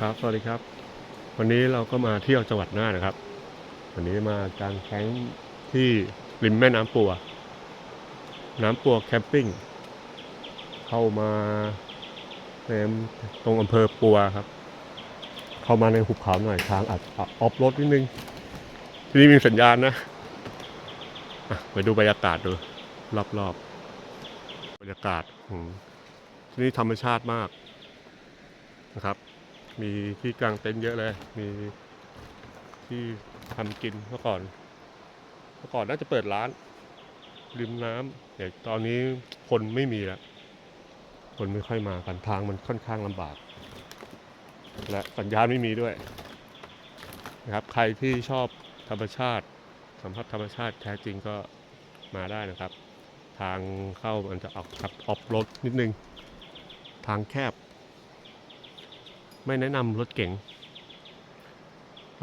ครับ สวัสดีครับ วันนี้เราก็มาเที่ยวจังหวัดน่านนะครับ วันนี้มากางแคมป์ที่ริมแม่น้ำปัว น้ำปัวแคมปิ้ง เข้ามาในตรงอำเภอปัวครับ เข้ามาในหุบเขาหน่อยทางอาจออฟรถนิดนึง ที่นี่มีสัญญาณนะะไปดูบรรยากาศดู รอบๆ บรรยากาศที่นี่ธรรมชาติมากนะครับ มีที่กางเต็นท์เยอะเลย มีที่ทำกินเมื่อก่อน เมื่อก่อนน่าจะเปิดร้านริมน้ำแต่ตอนนี้คนไม่มีแล้ว คนไม่ค่อยมากันทางมันค่อนข้างลำบาก และสัญญาณไม่มีด้วยนะครับใครที่ชอบธรรมชาติสัมผัสธรรมชาติแท้จริงก็มาได้นะครับ ทางเข้ามันจะออกขับออฟรถนิดนึง ทางแคบ ไม่แนะนำรถเก๋ง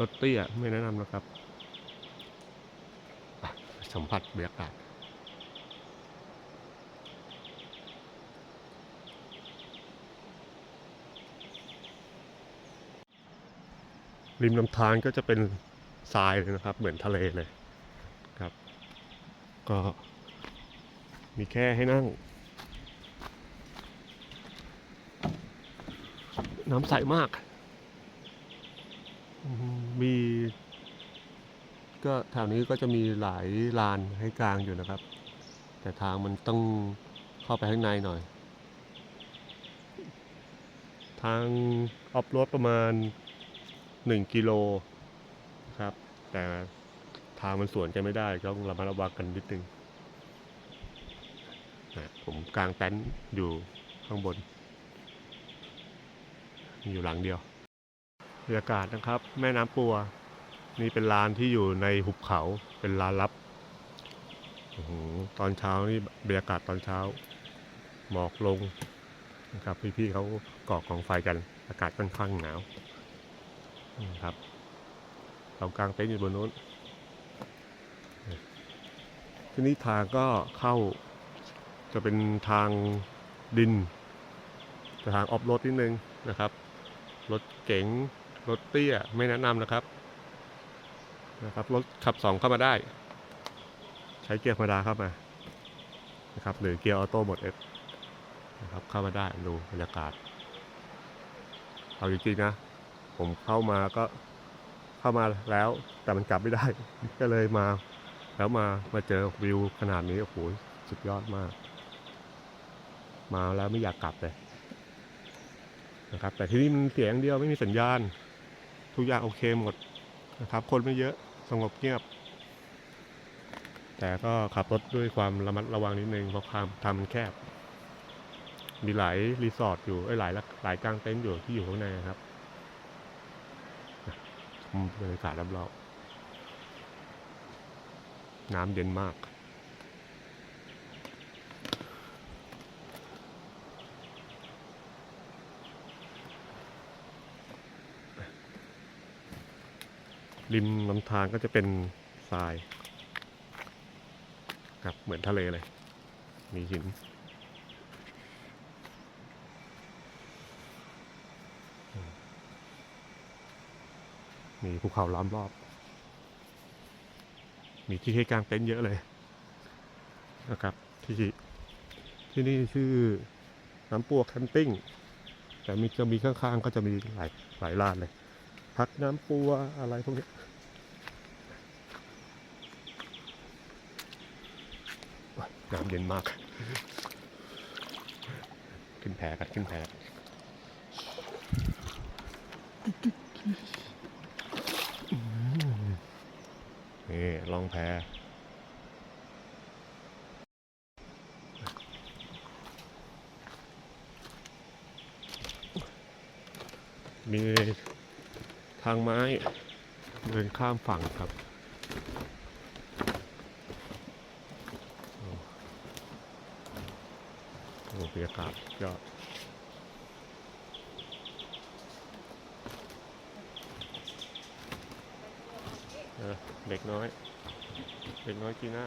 รถเตี้ยไม่แนะนำนะครับ สัมผัสบรรยากาศริมลำธารก็จะเป็นทรายเลยนะครับ เหมือนทะเลเลยครับ ก็มีแค่ให้นั่ง น้ำใสมาก มีก็แถวนี้ก็จะมีหลายลานให้กลางอยู่นะครับ แต่ทางมันต้องเข้าไปข้างในหน่อย ทางออฟโรดประมาณ 1 กิโลครับ แต่ทางมันสวนกันไม่ได้ต้องระมัดระวังกันนิดนึงผมกางเต็นท์อยู่ข้างบน มีอยู่หลังเดียวบรรยากาศนะครับ แม่น้ำปัว นี่เป็นร้านที่อยู่ในหุบเขาเป็นร้านลับโอ้โหตอนเช้านี่บรรยากาศตอนเช้า หมอกลงนะครับ พี่ๆเขาก่อกองไฟกัน อากาศค่อนข้างหนาวนะครับเรากางเต็นท์อยู่บนนู้นทีนี่ทางก็เข้าจะเป็นทางดินจะทางออฟโรดนิดนึงนะครับ รถเก๋งรถเตี้ยไม่แนะนำนะครับนะครับรถขับสองเข้ามาได้ ใช้เกียร์ธรรมดาเข้ามานะครับหรือเกียร์ออโต้หมดเอฟนะครับเข้ามาได้ดูบรรยากาศ เอาจริงๆนะ ผมเข้ามาก็เข้ามาแล้วแต่มันกลับไม่ได้ ก็เลยมา แล้วมามาเจอวิวขนาดนี้โอ้โหสุดยอดมาก มาแล้วไม่อยากกลับเลย นะครับ แต่ที่นี่มันเสียงเดียวไม่มีสัญญาณ ทุกอย่างโอเคหมดนะครับ คนไม่เยอะสงบเงียบ แต่ก็ขับรถด้วยความระมัดระวังนิดนึงเพราะทางทางมันแคบ มีหลายรีสอร์ทอยู่เอ้หลายหลายกลางเต็นท์อยู่ที่อยู่ข้างในครับชมบรรยากาศรอบๆน้ำเย็นมาก ริมลำธารก็จะเป็นทรายครับเหมือนทะเลเลย มีหินมีภูเขาล้อมรอบ มีที่ให้กางเต็นท์เยอะเลยนะครับที่ที่นี่ชื่อน้ำปัวแคมปิ้ง แต่มีจะมีข้างๆ ก็จะมีหลายหลายร้านเลย พักน้ำปัวอะไรพวกนี้น้ำเย็นมาก ขึ้นแพกันขึ้นแพกันนี่ลองแพมี ทางไม้เดินข้ามฝั่งครับ โอ้บรรยากาศยอดเออเด็กน้อย เด็กน้อยจีน่า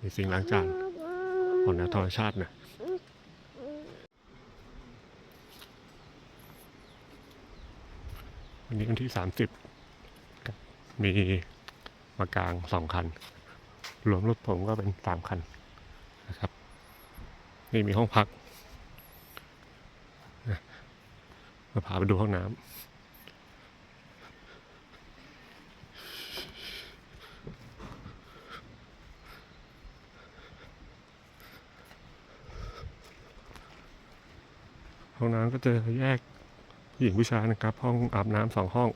มีสิ่งล้างจานของนวธรรมชาตินะวันนี้วันที่สามสิบมีมากลางสองคัน รวมรถผมก็เป็นสามคันนะครับ นี่มีห้องพักมาพาไปดูห้องน้ำ ห้องน้ำก็จะแยกผู้หญิงผู้ชายนะครับ ห้องอาบน้ำสองห้อง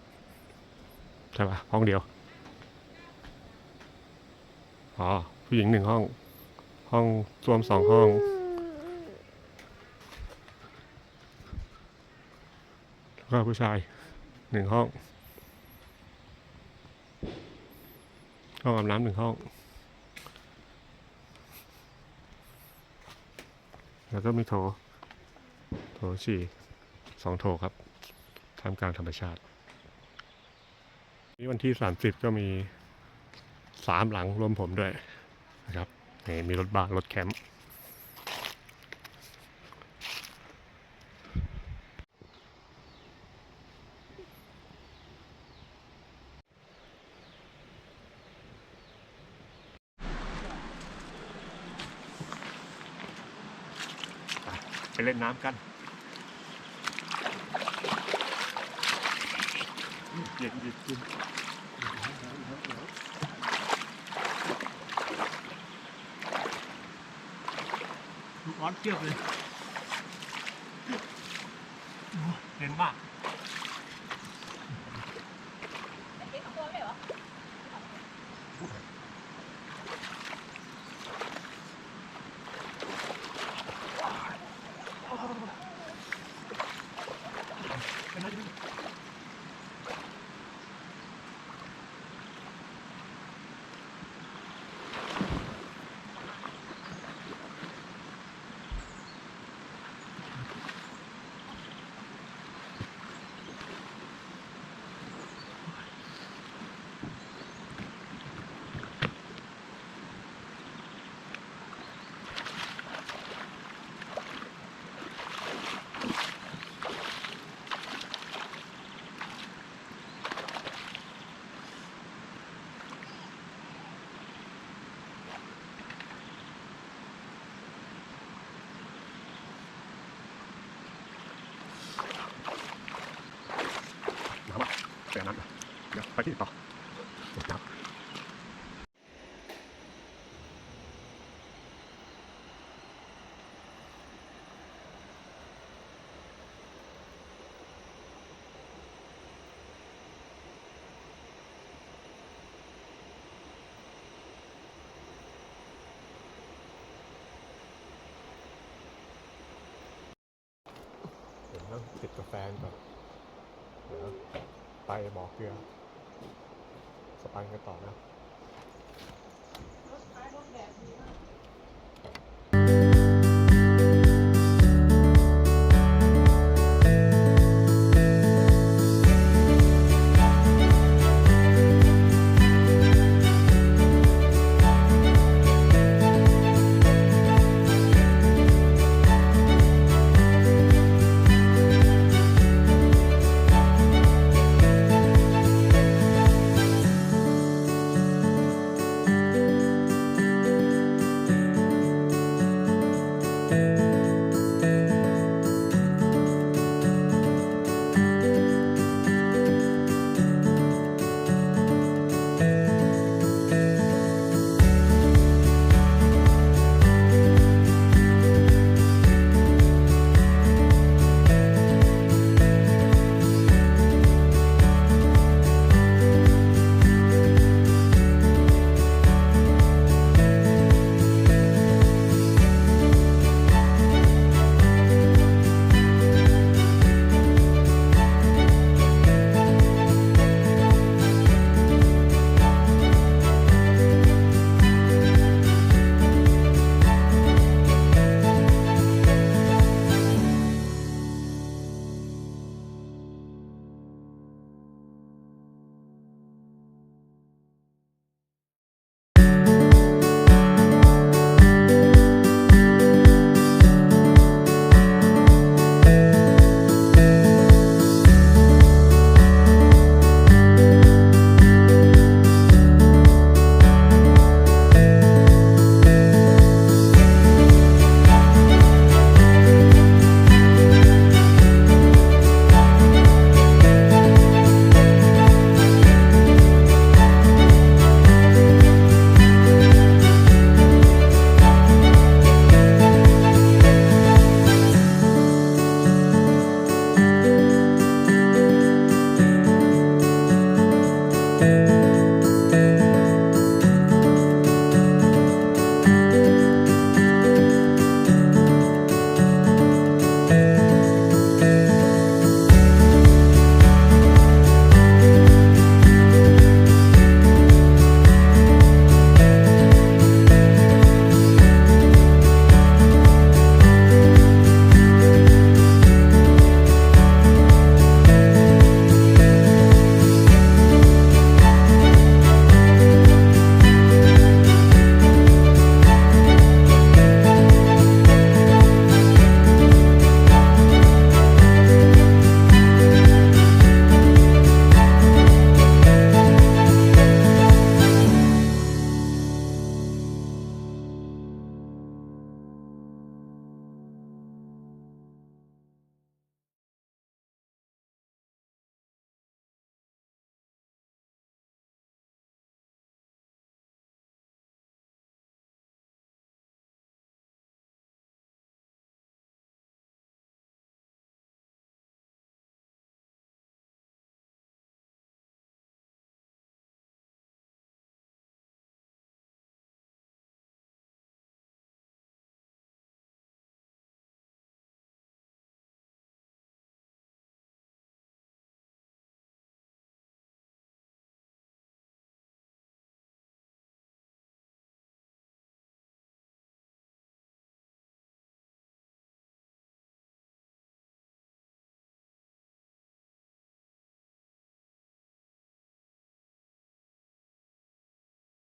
ใช่ปะห้องเดียว อ๋อ ผู้หญิงหนึ่งห้อง ห้องรวมสองห้อง แล้วก็ผู้ชายหนึ่งห้อง ห้องอาบน้ำหนึ่งห้องแล้วก็มีโถ โถฉี่สองโถครับท่ามกลางธรรมชาติ นี่วันที่สามสิบก็มีสามหลังรวมผมด้วยนะครับนี่มีรถบ้านรถแคมป์ไปเล่นน้ำกัน เย็นเย็นเย็นลูกออสเทียบเลยเย็นมา อะเสียน้ำอะเดี๋ยวไปที่ต่อน้ำเดี๋ยวต้องติดกาแฟก่อนเดี๋ยว ไปบอกเกลือสปันกันต่อนะ「